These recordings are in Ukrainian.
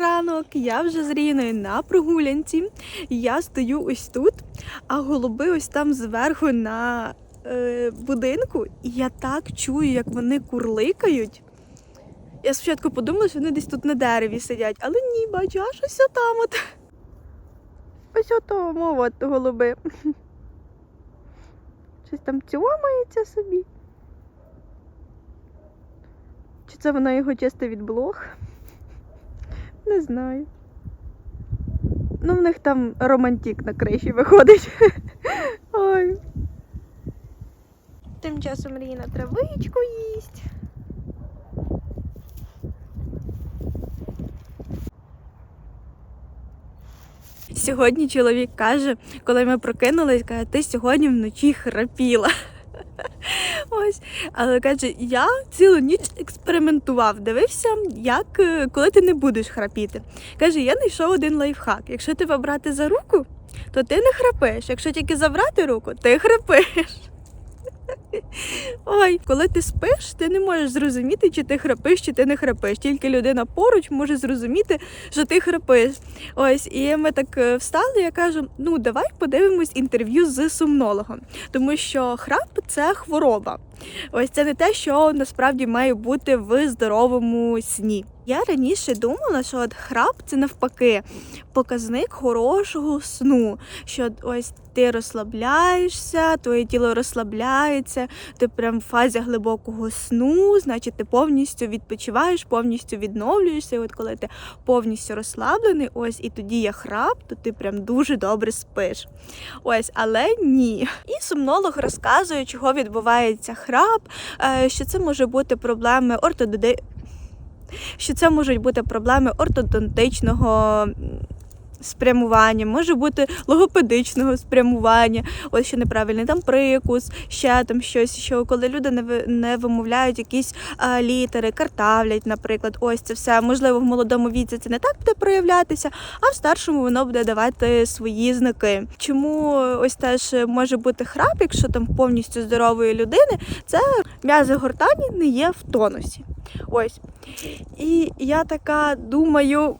Ранок! Я вже з Ріною на прогулянці. Я стою ось тут, а голуби ось там зверху на е, будинку. І я так чую, як вони курликають. Я спочатку подумала, що вони десь тут на дереві сидять, але ні, бачу, аж ось там от. Ось отому от голуби. Щось там цьомається собі. Чи це вона його чисто від блох? Не знаю. Ну, в них там романтик на криші виходить. Ой. Тим часом Ріна травичку їсть. Сьогодні чоловік каже, коли ми прокинулись, каже, ти сьогодні вночі храпіла. Ось, але каже, я цілу ніч експериментував, дивився, як е, коли ти не будеш храпіти. Каже, я знайшов один лайфхак. Якщо тебе брати за руку, то ти не храпиш. Якщо тільки забрати руку, ти храпиш. Ой, коли ти спиш, ти не можеш зрозуміти, чи ти храпиш, чи ти не храпиш. Тільки людина поруч може зрозуміти, що ти храпиш. Ось, і ми так е, встали. Я кажу: ну давай подивимось інтерв'ю з сомнологом, тому що храп це хвороба. Ось це не те, що насправді має бути в здоровому сні. Я раніше думала, що от храп це навпаки показник хорошого сну. Що ось ти розслабляєшся, твоє тіло розслабляється, ти прям в фазі глибокого сну, значить ти повністю відпочиваєш, повністю відновлюєшся. І от коли ти повністю розслаблений, ось і тоді є храп, то ти прям дуже добре спиш. Ось, але ні. І сомнолог розказує, чого відбувається храп, е, що це може бути проблеми ортододи... що це можуть бути проблеми ортодонтичного. Спрямування, може бути логопедичного спрямування, ось що неправильний там прикус, ще там щось, що коли люди не ви- не вимовляють якісь а, літери, картавлять, наприклад, ось це все. Можливо, в молодому віці це не так буде проявлятися, а в старшому воно буде давати свої знаки. Чому ось теж може бути храп, якщо там повністю здорової людини, це м'язи гортані не є в тонусі. Ось. І я така думаю.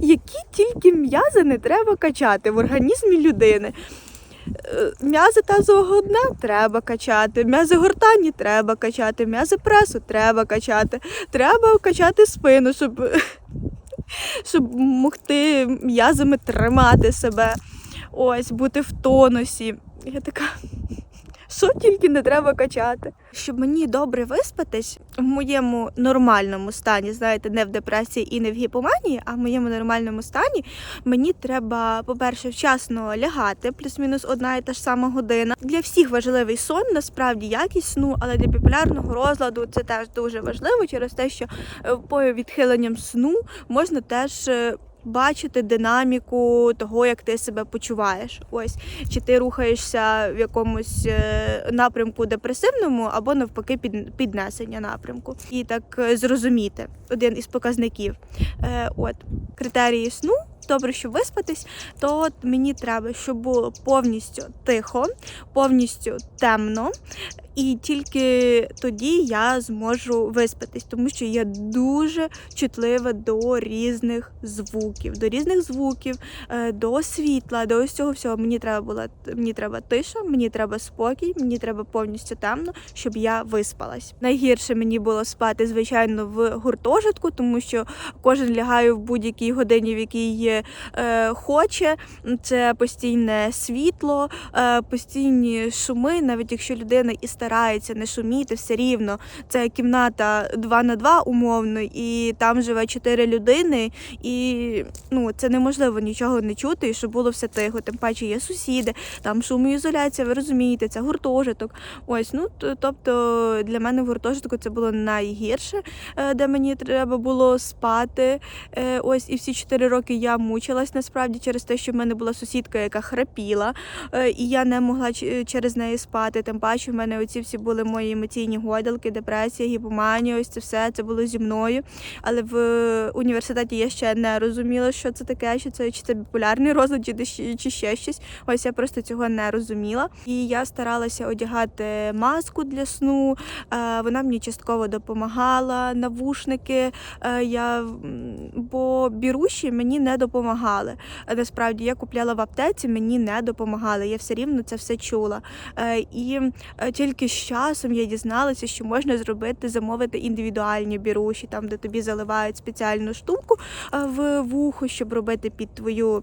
Які тільки м'язи не треба качати в організмі людини. Е, М'язи тазового дна треба качати, м'язи гортані треба качати, м'язи пресу треба качати, треба качати спину, щоб, щоб могти м'язами тримати себе, ось, бути в тонусі. Я така. Що тільки не треба качати. Щоб мені добре виспатись в моєму нормальному стані, знаєте, не в депресії і не в гіпоманії, а в моєму нормальному стані мені треба, по-перше, вчасно лягати, плюс-мінус одна і та ж сама година. Для всіх важливий сон, насправді якість сну, але для біполярного розладу це теж дуже важливо через те, що е, по відхиленням сну можна теж. Бачити динаміку того, як ти себе почуваєш. Ось чи ти рухаєшся в якомусь е, напрямку депресивному, або навпаки під, піднесення напрямку, і так е, зрозуміти один із показників. Е, От критерії сну. Добре, щоб виспатись, то мені треба, щоб було повністю тихо, повністю темно, і тільки тоді я зможу виспатись, тому що я дуже чутлива до різних звуків, до різних звуків, е, до світла, до ось цього всього. Мені треба була мені треба тиша, мені треба спокій, мені треба повністю темно, щоб я виспалась. Найгірше мені було спати, звичайно, в гуртожитку, тому що кожен лягає в будь-якій годині, в якій е, хоче. Це постійне світло, е, постійні шуми, навіть якщо людина і старається не шуміти, все рівно. Це кімната 2 на 2 умовно, і там живе 4 людини, і ну, це неможливо нічого не чути, і щоб було все тихо. Тим паче є сусіди, там шумоізоляція, ви розумієте, це гуртожиток. Ось, ну тобто для мене в гуртожитку це було найгірше, е, де мені треба було спати. Е, Ось і всі 4 роки я мучилась насправді через те, що в мене була сусідка, яка храпіла, е, і я не могла через неї спати. Тим паче в мене оці всі були мої емоційні гойдалки, депресія, гіпоманія, ось це все це було зі мною. Але в університеті я ще не розуміла, що це таке, що це чи це біполярний розлад, чи, чи ще щось. Ось я просто цього не розуміла. І я старалася одягати маску для сну. Е, Вона мені частково допомагала, навушники. Е, Я бо біруші мені не допомагали. Е, Насправді я купляла в аптеці, мені не допомагали. Я все рівно це все чула. Е, І е, тільки з часом я дізналася, що можна зробити, замовити індивідуальні біруші, там де тобі заливають спеціальну штуку е, в вухо, щоб робити під твою.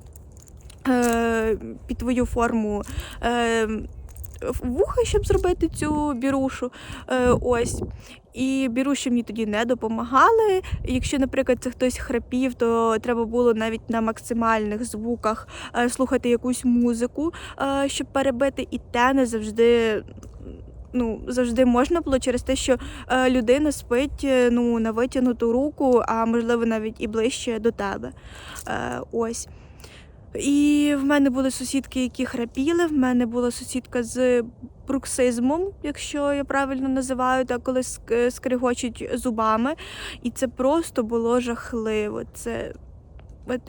е, Під твою форму е, вуха, щоб зробити цю бірушу. Ось. І біруші мені тоді не допомагали. Якщо, наприклад, це хтось храпів, то треба було навіть на максимальних звуках слухати якусь музику, щоб перебити, і те не завжди. Ну, завжди можна було через те, що е, людина спить е, ну, на витягнуту руку, а можливо навіть і ближче до тебе. Е, ось. І в мене були сусідки, які храпіли. В мене була сусідка з бруксизмом, якщо я правильно називаю, так коли ск- скригочуть зубами. І це просто було жахливо. Це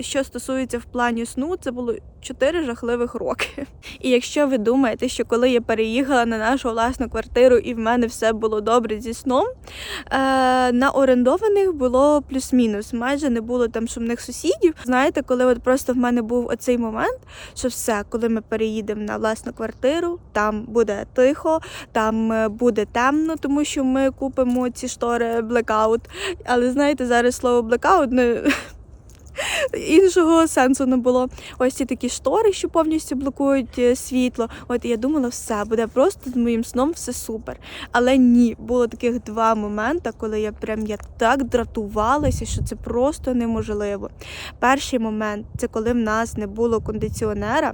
що стосується в плані сну, це було чотири жахливих роки. І якщо ви думаєте, що коли я переїхала на нашу власну квартиру і в мене все було добре зі сном, е, на орендованих було плюс-мінус. Майже не було там шумних сусідів. Знаєте, коли от просто в мене був оцей момент, що все, коли ми переїдемо на власну квартиру, там буде тихо, там е, буде темно, тому що ми купимо ці штори блекаут. Але знаєте, зараз слово блекаут не. Іншого сенсу не було. Ось ці такі штори, що повністю блокують е, світло. От і я думала, все буде просто з моїм сном все супер. Але ні, було таких два моменти, коли я прям я так дратувалася, що це просто неможливо. Перший момент це коли в нас не було кондиціонера,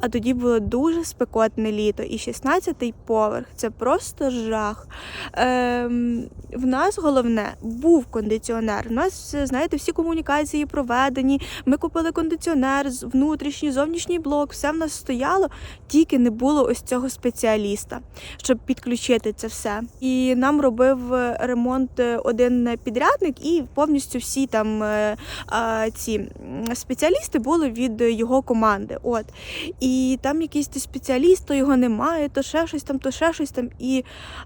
а тоді було дуже спекотне літо. І 16-й поверх це просто жах. Ем, в нас головне був кондиціонер. У нас, знаєте, всі комунікації проведені. Ми купили кондиціонер, внутрішній, зовнішній блок, все в нас стояло, тільки не було ось цього спеціаліста, щоб підключити це все. І нам робив е, ремонт е, один підрядник, і повністю всі там е, ці спеціалісти були від його команди. От. І там якийсь спеціаліст, то його немає, то ще щось там, то ще щось там. І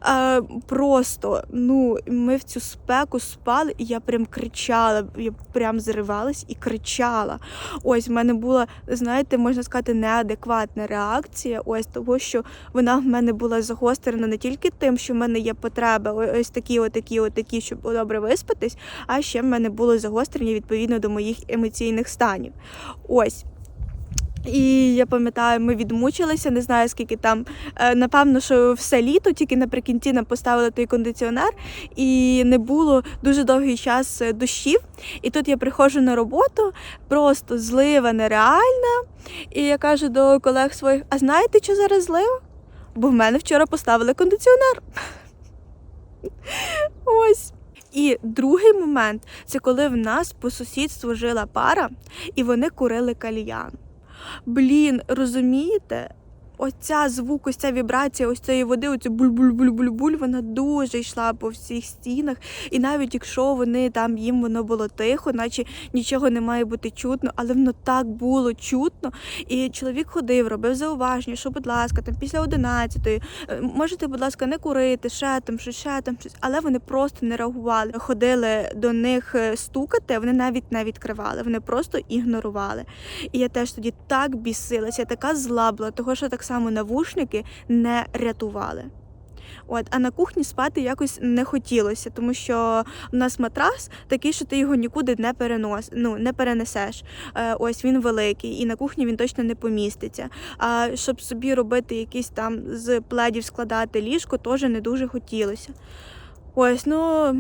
е, просто ну, ми в цю спеку спали, і я прям кричала, я прям зривалась і кричала. Ось в мене була, знаєте, можна сказати, неадекватна реакція. Ось того, що вона в мене була загострена не тільки тим, що в мене є потреба, ось такі, отакі, отакі, щоб добре виспатись, а ще в мене було загострення відповідно до моїх емоційних станів. Ось. І я пам'ятаю, ми відмучилися, не знаю скільки там. е, Напевно, що все літо, тільки наприкінці нам поставили той кондиціонер, і не було дуже довгий час е, дощів. І тут я приходжу на роботу, просто злива нереальна. І я кажу до колег своїх: а знаєте, що зараз злива? Бо в мене вчора поставили кондиціонер. Ось. І другий момент це коли в нас по сусідству жила пара, і вони курили кальян. Блін, розумієте? Оця звук, ось ця вібрація, ось цієї води, оцю буль-буль-буль-буль-буль, вона дуже йшла по всіх стінах. І навіть якщо вони там їм воно було тихо, наче нічого не має бути чутно, але воно так було чутно. І чоловік ходив, робив зауваження, що, будь ласка, там після 11-ї, е, можете, будь ласка, не курити, ще там, щось, ще там щось. Але вони просто не реагували. Ходили до них е, стукати, вони навіть не відкривали, вони просто ігнорували. І я теж тоді так бісилася, така зла була, того що так само навушники не рятували. От, а на кухні спати якось не хотілося, тому що в нас матрас такий, що ти його нікуди не перенос, ну, не перенесеш. Е, ось він великий, і на кухні він точно не поміститься. А щоб собі робити якісь там з пледів складати ліжко, теж не дуже хотілося. Ось, ну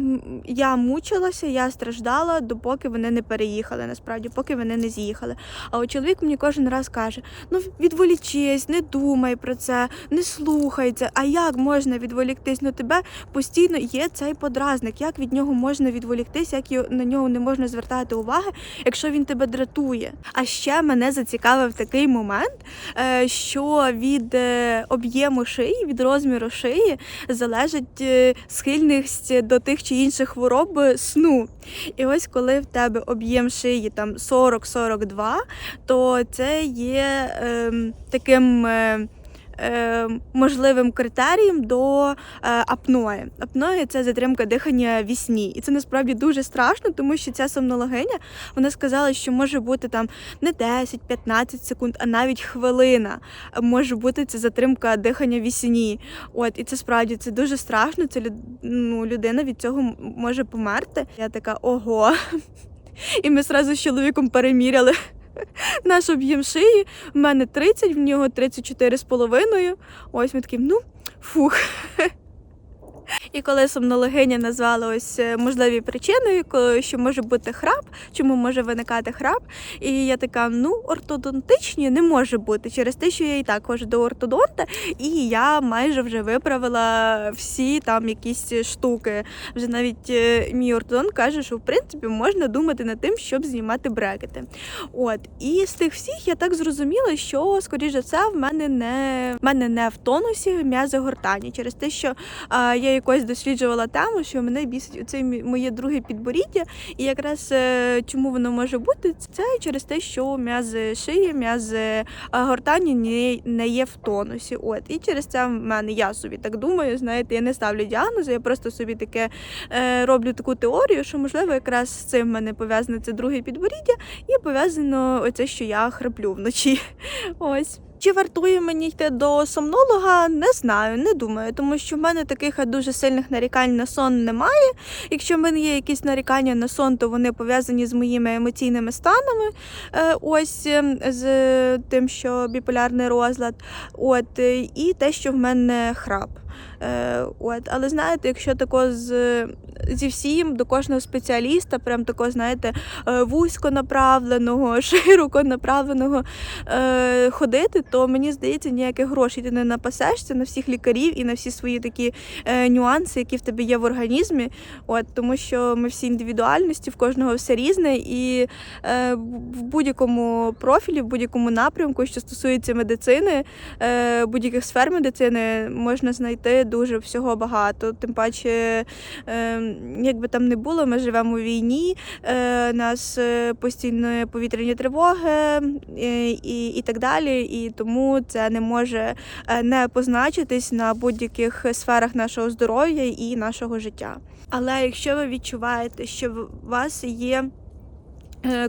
я мучилася, я страждала, допоки вони не переїхали, насправді, поки вони не з'їхали. А от чоловік мені кожен раз каже: ну відволічись, не думай про це, не слухай це. А як можна відволіктись? Ну тебе постійно є цей подразник. Як від нього можна відволіктись, як на нього не можна звертати уваги, якщо він тебе дратує? А ще мене зацікавив такий момент, е, що від е, об'єму шиї, від розміру шиї залежить е, схильність до тих чи інших хвороб е, сну. І ось коли в тебе об'єм шиї там 40-42, то це є е, таким. е, Можливим критерієм до е, апної. Апної це затримка дихання в сні. І це насправді дуже страшно, тому що ця сомнологиня вона сказала, що може бути там не 10-15 секунд, а навіть хвилина може бути це затримка дихання в сні. От, і це справді це дуже страшно. Це ну, людина від цього може померти. Я така ого. І ми зразу з чоловіком переміряли наш об'єм шиї. В мене 30, в нього 34 з половиною. Ось ми такі, ну, фух. І коли сомнологиня назвала ось е, можливі причини, що може бути храп, чому може виникати храп. І я така, ну, ортодонтичні не може бути через те, що я і так ходжу до ортодонта, і я майже вже виправила всі там якісь штуки. Вже навіть е, мій ортодонт каже, що в принципі можна думати над тим, щоб знімати брекети. От і з тих всіх я так зрозуміла, що скоріш за все в мене не в мене не в тонусі м'язи гортані, через те, що а, я якось досліджувала тему, що мене бісить оце мі- моє друге підборіддя, і якраз е, чому воно може бути, це через те, що м'язи шиї, м'язи а, гортані не, є в тонусі. От і через це в мене я собі так думаю. Знаєте, я не ставлю діагнози, я просто собі таке е, роблю таку теорію, що можливо якраз з цим в мене пов'язане це друге підборіддя, і пов'язано оце, що я храплю вночі. Ось. Чи вартує мені йти до сомнолога? Не знаю, не думаю, тому що в мене таких дуже сильних нарікань на сон немає. Якщо в мене є якісь нарікання на сон, то вони пов'язані з моїми емоційними станами. Е, ось ем, з тим, що біполярний розлад, от е, і те, що в мене храп. Е, от, але знаєте, якщо тако з зі всім до кожного спеціаліста, прям тако, знаєте, е, вузько направленого, широко направленого е, ходити, то мені здається, ніяких грошей ти не напасешся на всіх лікарів і на всі свої такі е, нюанси, які в тебе є в організмі. От, тому що ми всі індивідуальності, в кожного все різне, і е, в будь-якому профілі, в будь-якому напрямку, що стосується медицини, е, будь-яких сфер медицини, можна знайти дуже всього багато. Тим паче, е, як би там не було, ми живемо у війні, е, нас е, постійно повітряні тривоги е, і, і так далі. І тому це не може не позначитись на будь-яких сферах нашого здоров'я і нашого життя. Але якщо ви відчуваєте, що в вас є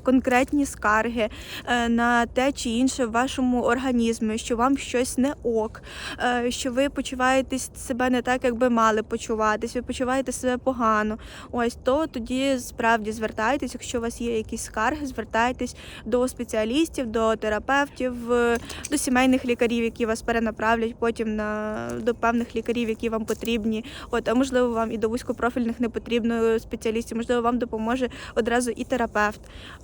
конкретні скарги е, на те чи інше в вашому організмі, що вам щось не ок, е, що ви почуваєтесь себе не так, як би мали почуватись, ви почуваєте себе погано. Ось то тоді справді звертайтесь, якщо у вас є якісь скарги, звертайтесь до спеціалістів, до терапевтів, е, до сімейних лікарів, які вас перенаправлять потім на до певних лікарів, які вам потрібні. От, а можливо, вам і до вузькопрофільних не потрібно спеціалістів, можливо, вам допоможе одразу і терапевт.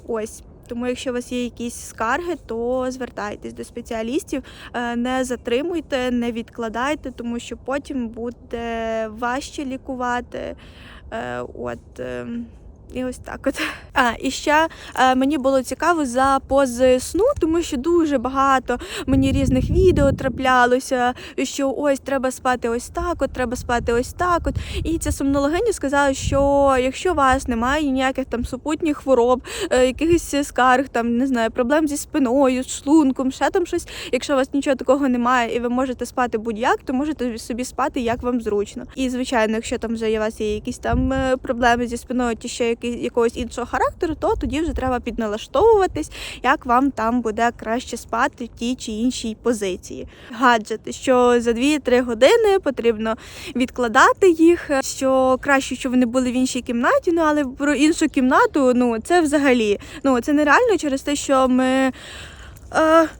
Ось. Тому, якщо у вас є якісь скарги, то звертайтесь до спеціалістів, Е, не затримуйте, не відкладайте, тому що потім буде важче лікувати. Е, От. І ось так от. А, і ще е, мені було цікаво за пози сну, тому що дуже багато мені різних відео траплялося, що ось треба спати ось так, от треба спати ось так. От. І ця сомнологиня сказала, що якщо у вас немає ніяких там супутніх хвороб, е, якихось скарг, там не знаю, проблем зі спиною, з шлунком, ще там щось. Якщо у вас нічого такого немає, і ви можете спати будь-як, то можете собі спати як вам зручно. І звичайно, якщо там вже у вас є якісь там е, проблеми зі спиною, чи ще якогось іншого характеру, то тоді вже треба підналаштовуватись, як вам там буде краще спати в тій чи іншій позиції. Гаджети, що за 2-3 години потрібно відкладати їх, що краще, щоб вони були в іншій кімнаті, ну але про іншу кімнату, ну це взагалі ну це нереально через те, що ми.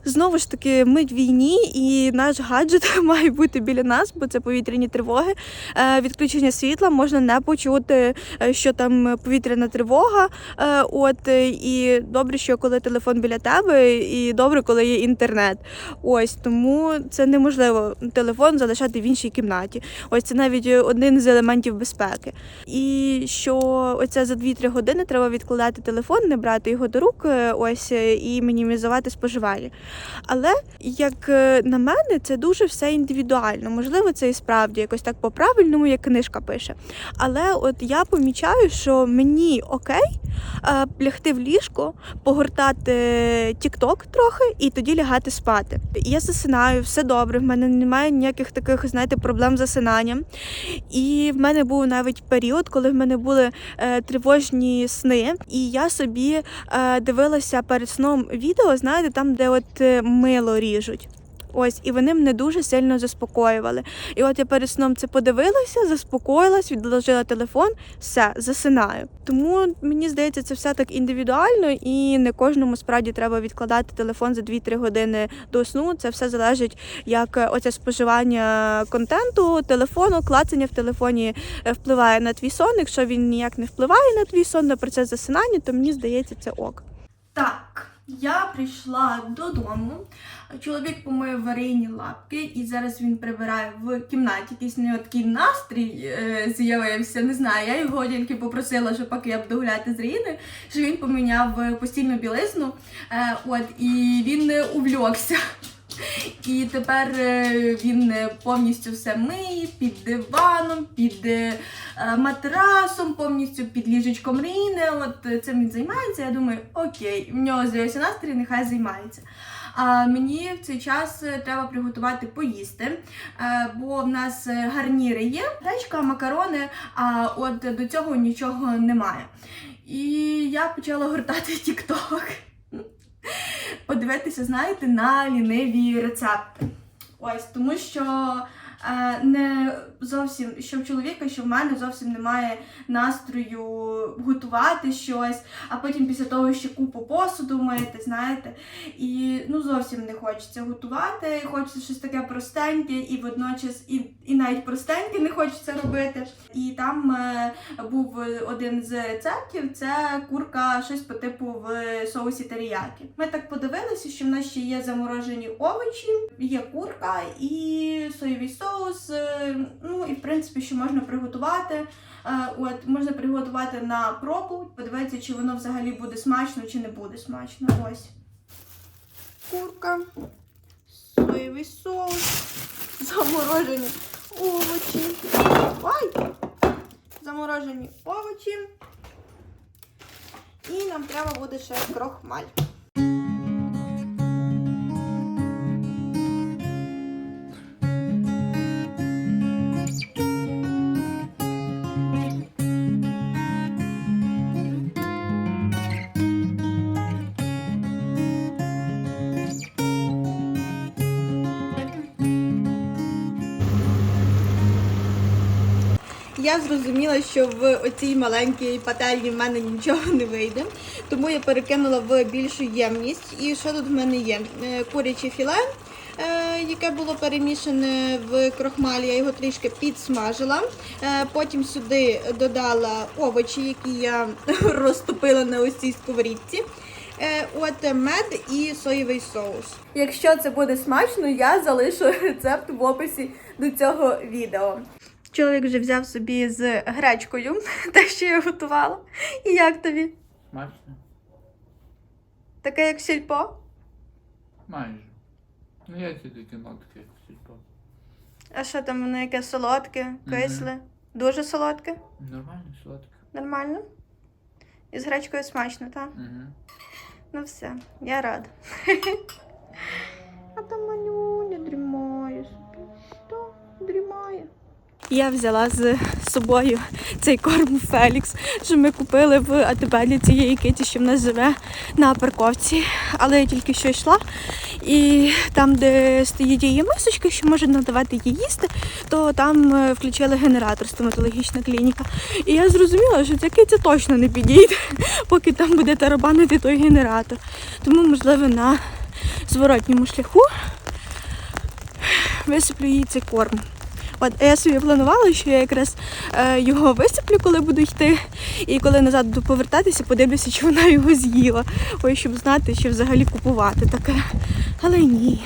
Знову ж таки, ми в війні, і наш гаджет має бути біля нас, бо це повітряні тривоги. Е, відключення світла можна не почути, е, що там повітряна тривога. Е, от і добре, що коли телефон біля тебе, і добре, коли є інтернет. Ось тому це неможливо телефон залишати в іншій кімнаті. Ось це навіть один з елементів безпеки. І що оце за 2-3 години треба відкладати телефон, не брати його до рук, ось і мінімізувати споживання. Але як е, на мене, це дуже все індивідуально. Можливо, це і справді якось так по-правильному, як книжка пише. Але от я помічаю, що мені окей е, лягти в ліжко, погортати тік-ток трохи і тоді лягати спати. Я засинаю, все добре. В мене немає ніяких таких, знаєте, проблем з засинанням. І в мене був навіть період, коли в мене були е, тривожні сни, і я собі е, дивилася перед сном відео, знаєте, там, де от е, мило ріжуть. Ось, і вони мене дуже сильно заспокоювали. І от я перед сном це подивилася, заспокоїлась, відложила телефон, все, засинаю. Тому мені здається, це все так індивідуально, і не кожному справді треба відкладати телефон за 2-3 години до сну. Це все залежить, як е, оце споживання контенту, телефону, клацання в телефоні е, впливає на твій сон. Якщо він ніяк не впливає на твій сон, на процес засинання, то мені здається, це ок. Так, я прийшла додому. Чоловік помив варені лапки, і зараз він прибирає в кімнаті. Якийсь не такий настрій е, з'явився. Не знаю. Я його тільки попросила, що поки я буду гуляти з Ріни, що він поміняв постільну білизну. Е, от і він не увлікся. І тепер е, він е, повністю все миє під диваном, під е, матрасом, повністю під ліжечком Ріни. От цим він займається. Я думаю, окей, в нього з'явився настрій, нехай займається. А мені в цей час треба приготувати поїсти, бо в нас гарніри є, гречка, макарони, а от до цього нічого немає. І я почала гортати TikTok. Подивитися, знаєте, на ліниві рецепти. Ось, тому що не зовсім, що в чоловіка, що в мене зовсім немає настрою готувати щось, а потім після того ще купу посуду мити, знаєте. І ну зовсім не хочеться готувати, хочеться щось таке простеньке, і водночас і, і навіть простеньке не хочеться робити. І там е, був один з рецептів це курка, щось по типу в соусі теріякі. Ми так подивилися, що в нас ще є заморожені овочі, є курка і соєвий соус. Е, Ну і в принципі, що можна приготувати. Е, От можна приготувати на пробу, подивитися, чи воно взагалі буде смачно, чи не буде смачно. Ось курка, соєвий соус, заморожені овочі. Ой! Заморожені овочі. І нам треба буде ще крохмаль. Я зрозуміла, що в оцій маленькій пательні в мене нічого не вийде, тому я перекинула в більшу ємність. І що тут в мене є? Е, Куряче філе, е, яке було перемішане в крохмалі, я його трішки підсмажила. Е, Потім сюди додала овочі, які я розтопила на ось цій сковорідці. От мед і соєвий соус. Якщо це буде смачно, я залишу рецепт в описі до цього відео. Чоловік вже взяв собі з гречкою, те, що я готувала. І як тобі? Смачно? Таке як сільпо? Майже. Ну, я ці такі нотки, як сільпо. А що там воно яке солодке, Мгм. кисле? Дуже солодке? Нормально, сладко. Нормально? І з гречкою смачно, так? Угу. Ну все, я рада. А там Манюня дрімає. Що? Дрімає. Я взяла з собою цей корм Фелікс, що ми купили в АТБ для цієї киті, що в нас живе на парковці. Але я тільки що йшла, і там, де стоїть її мисочка, що може надавати їй їсти, то там е, включили генератор стоматологічна клініка. І я зрозуміла, що ця киця точно не підійде, поки там буде тарабанити той генератор. Тому, можливо, на зворотньому шляху висиплю їй цей корм. От я собі планувала, що я якраз е, його висиплю, коли буду йти, і коли назад буду повертатися, подивлюся, чи вона його з'їла. Ой, щоб знати, чи взагалі купувати таке. Але ні,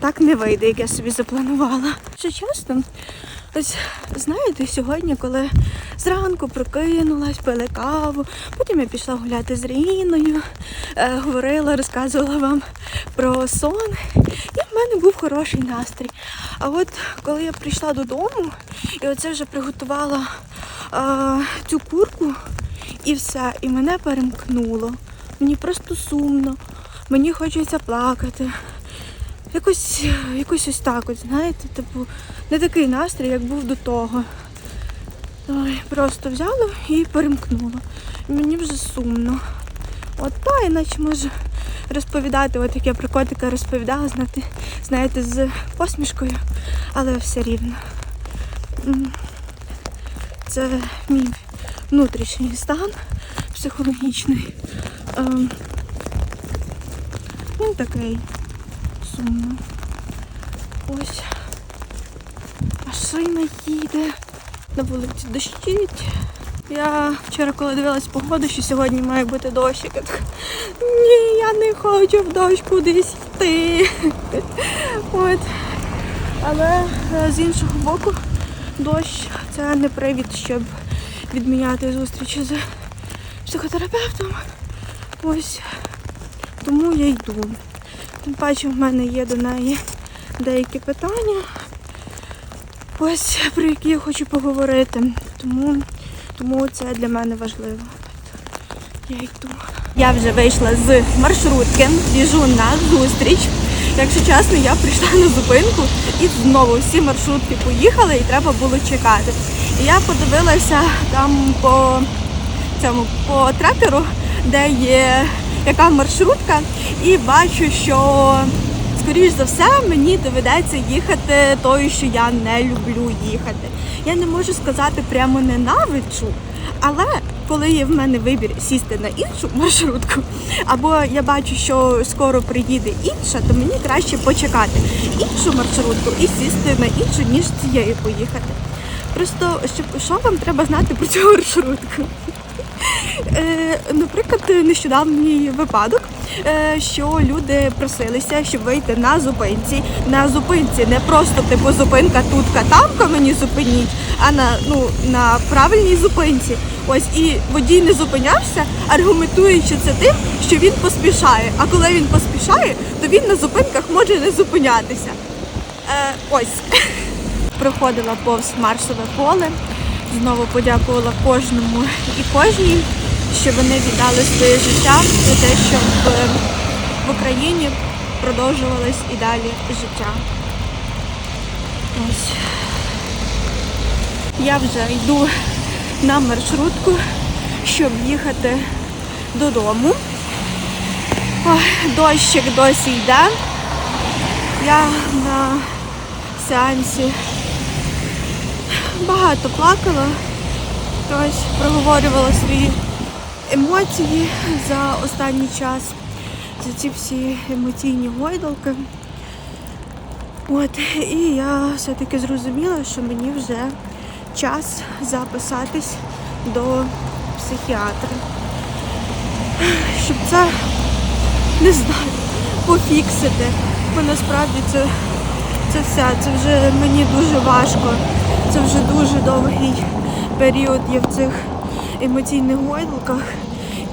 так не вийде, як я собі запланувала. Що часто, ось знаєте, сьогодні, коли зранку прокинулась, пили каву, потім я пішла гуляти з Ріною, е, говорила, розказувала вам про сон, і в мене був хороший настрій. А от коли я прийшла додому і оце вже приготувала а, цю курку і все, і мене перемкнуло. Мені просто сумно, мені хочеться плакати. Якось, якось ось так, от, знаєте, типу, не такий настрій, як був до того. Ой, просто взяло і перемкнуло. І мені вже сумно. От та, іначе можу розповідати, от як я про котика розповідала, знати, знаєте, з посмішкою, але все рівно. Це мій внутрішній стан психологічний. Ем, Він такий сумно. Ось. Машина їде. На вулиці дощить. Я вчора, коли дивилась погоду, що сьогодні має бути дощик, я така, ні, я не хочу в дощ кудись йти. От. Але е, з іншого боку, дощ це не привід, щоб відміняти зустрічі з психотерапевтом. Ось тому я йду. Тим паче в мене є до неї деякі питання, ось про які я хочу поговорити. Тому, тому це для мене важливо. Я йду. Я вже вийшла з маршрутки, біжу на зустріч. Якщо чесно, я прийшла на зупинку і знову всі маршрутки поїхали і треба було чекати. І я подивилася там по цьому по трекеру, де є яка маршрутка, і бачу, що скоріш за все мені доведеться їхати тою, що я не люблю їхати. Я не можу сказати прямо ненавиджу, але коли є в мене вибір сісти на іншу маршрутку, або я бачу, що скоро приїде інша, то мені краще почекати іншу маршрутку і сісти на іншу, ніж цією поїхати. Просто що вам треба знати про цю маршрутку? Е, наприклад, нещодавній випадок, е, що люди просилися, щоб вийти на зупинці. На зупинці не просто типу зупинка тутка тамка мені зупиніть, а на ну на правильній зупинці. Ось і водій не зупинявся, аргументуючи це тим, що він поспішає. А коли він поспішає, то він на зупинках може не зупинятися. Е, ось проходила повз маршове поле. Знову подякувала кожному і кожній, що вони віддали своє життя за те, щоб е, в Україні продовжувалось і далі життя. Ось. Я вже йду на маршрутку, щоб їхати додому. Дощик досі йде. Я на сеансі багато плакала, ось проговорювала свої емоції за останній час, за ці всі емоційні гойдалки. От, і я все-таки зрозуміла, що мені вже час записатись до психіатра. Щоб це не знаю, пофіксити. Бо насправді це, це все, це вже мені дуже важко. Це вже дуже довгий період я в цих емоційних гойдалках.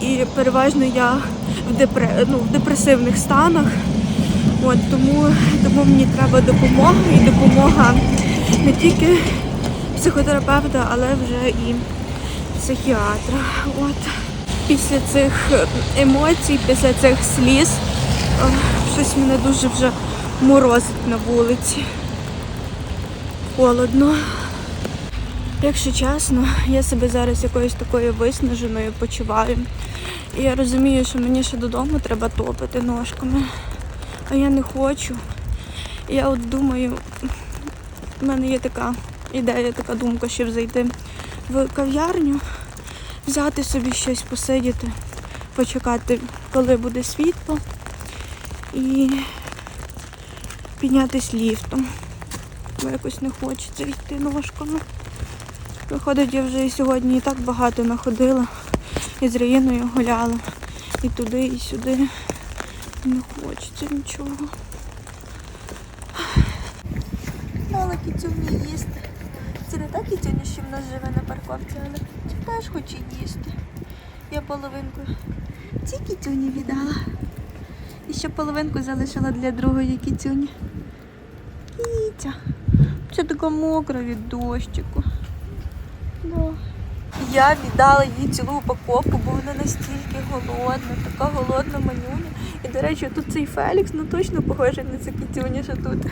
І переважно я в, депре, ну, в депресивних станах. От, тому, тому мені треба допомога і допомога не тільки психотерапевта, але вже і психіатра. От. Після цих емоцій, після цих сліз, ох, щось мене дуже вже морозить на вулиці. Холодно. Якщо чесно, я себе зараз якоюсь такою виснаженою почуваю. І я розумію, що мені ще додому треба топити ножками. А я не хочу. Я от думаю, в мене є така ідея, така думка, щоб зайти в кав'ярню, взяти собі щось посидіти, почекати, коли буде світло, і піднятись ліфтом. Бо якось не хочеться йти ножками. Виходить, я вже і сьогодні і так багато находила. І з Раїною гуляла. І туди, і сюди. Не хочеться нічого. Дала кіцюні їсти. Це не та кіцюня, що в нас живе на парковці, але це теж хоче їсти. Я половинку цій кіцюні віддала. І ще половинку залишила для другої кіцюні. Кіця. Це така мокра від дощику. Да. Я віддала їй цілу упаковку, бо вона настільки голодна, така голодна манюня. І, до речі, тут цей Фелікс, ну точно похожий на цю кітюню, що тут.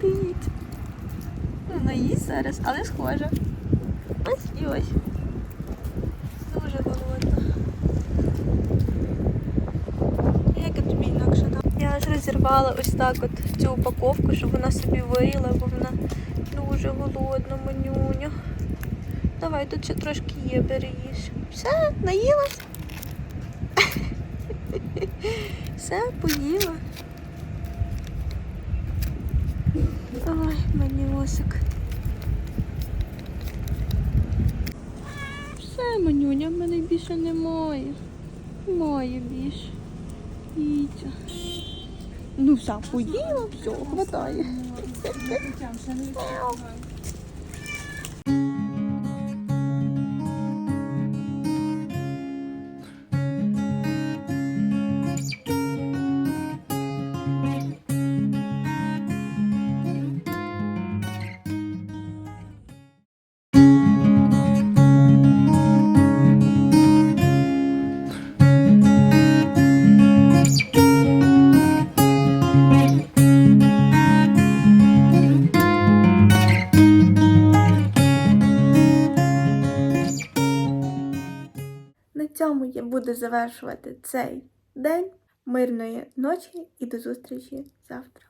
Дивіться. Вона їсть зараз, але схожа. Ось і ось. Дуже голодна. Як я тобі інакше дам? Я аж розірвала ось так от цю упаковку, щоб вона собі виїла, бо вона дуже голодна манюня. Давай, тут ще трошки є, бери їж. Все, наїлась? Все, поїла. Ой, манюсик. Все, манюня, в мене більше немає. Немає більше. Вітя. Ну все, поїла, все, хватає. Буду завершувати цей день. Мирної ночі і до зустрічі завтра.